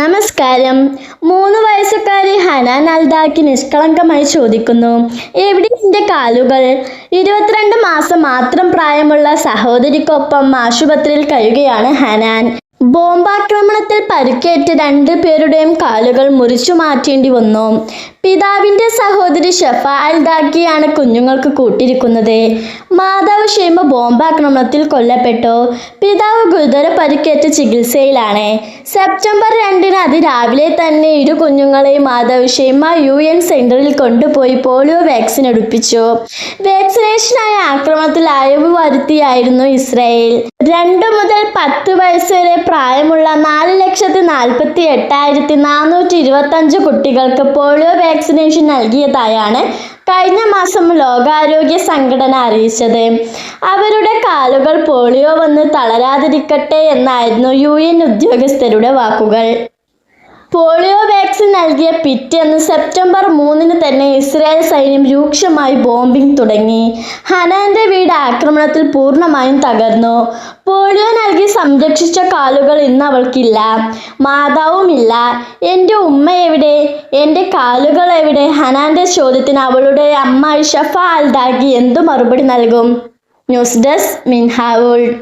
നമസ്കാരം. മൂന്ന് വയസ്സുകാരി ഹനാൻ അൽദാക്കി നിഷ്കളങ്കമായി ചോദിക്കുന്നു എവിടെ എന്റെ കാലുകൾ? ഇരുപത്തിരണ്ട് മാസം മാത്രം പ്രായമുള്ള സഹോദരിക്കൊപ്പം ആശുപത്രിയിൽ കഴിയുകയാണ് ഹനാൻ ബോംബാക്രമണത്തിൽ പരുക്കേറ്റ് രണ്ട് പേരുടെയും കാലുകൾ മുറിച്ചു മാറ്റേണ്ടി വന്നു. പിതാവിന്റെ സഹോദരി ഷഫ അൽദാക്കിയാണ് കുഞ്ഞുങ്ങൾക്ക് കൂട്ടിരിക്കുന്നത്. മാതാവ് ഷെയ്മ ബോംബാക്രമണത്തിൽ കൊല്ലപ്പെട്ടു. പിതാവ് ഗുരുതര പരിക്കേറ്റ് ചികിത്സയിലാണ്. സെപ്റ്റംബർ രണ്ടിന് അതിരാവിലെ തന്നെ ഇരു കുഞ്ഞുങ്ങളെയും മാതാവ് ഷെയ്മ യു എൻ സെന്ററിൽ കൊണ്ടുപോയി പോളിയോ വാക്സിൻ എടുപ്പിച്ചു. വാക്സിനേഷനായ ആക്രമണത്തിൽ അയവ് വരുത്തിയായിരുന്നു ഇസ്രായേൽ. രണ്ട് മുതൽ പത്ത് വയസ്സ് വരെ പ്രായമുള്ള നാല് ലക്ഷത്തി നാൽപ്പത്തി എട്ടായിരത്തി നാനൂറ്റി ഇരുപത്തഞ്ച് കുട്ടികൾക്ക് പോളിയോ വാക്സിനേഷൻ നൽകിയതായാണ് കഴിഞ്ഞ മാസം ലോകാരോഗ്യ സംഘടന അറിയിച്ചത്. അവരുടെ കാലുകൾ പോളിയോ വന്ന് തളരാതിരിക്കട്ടെ എന്നായിരുന്നു യു ഉദ്യോഗസ്ഥരുടെ വാക്കുകൾ. പോളിയോ വാക്സിൻ നൽകിയ പിറ്റേന്ന് സെപ്റ്റംബർ മൂന്നിന് തന്നെ ഇസ്രായേൽ സൈന്യം രൂക്ഷമായി ബോംബിംഗ് തുടങ്ങി. ഹനാന്റെ വീട് ആക്രമണത്തിൽ പൂർണമായും തകർന്നു. പോളിയോ നൽകി സംരക്ഷിച്ച കാലുകൾ ഇന്ന് അവൾക്കില്ല. മാതാവുമില്ല. എന്റെ ഉമ്മ എവിടെ? എന്റെ കാലുകൾ എവിടെ? ഹനാന്റെ ചോദ്യത്തിന് അവളുടെ അമ്മ ഷഫ അൽദാഗി എന്തു മറുപടി നൽകും? News desk മിൻഹാവുൾ.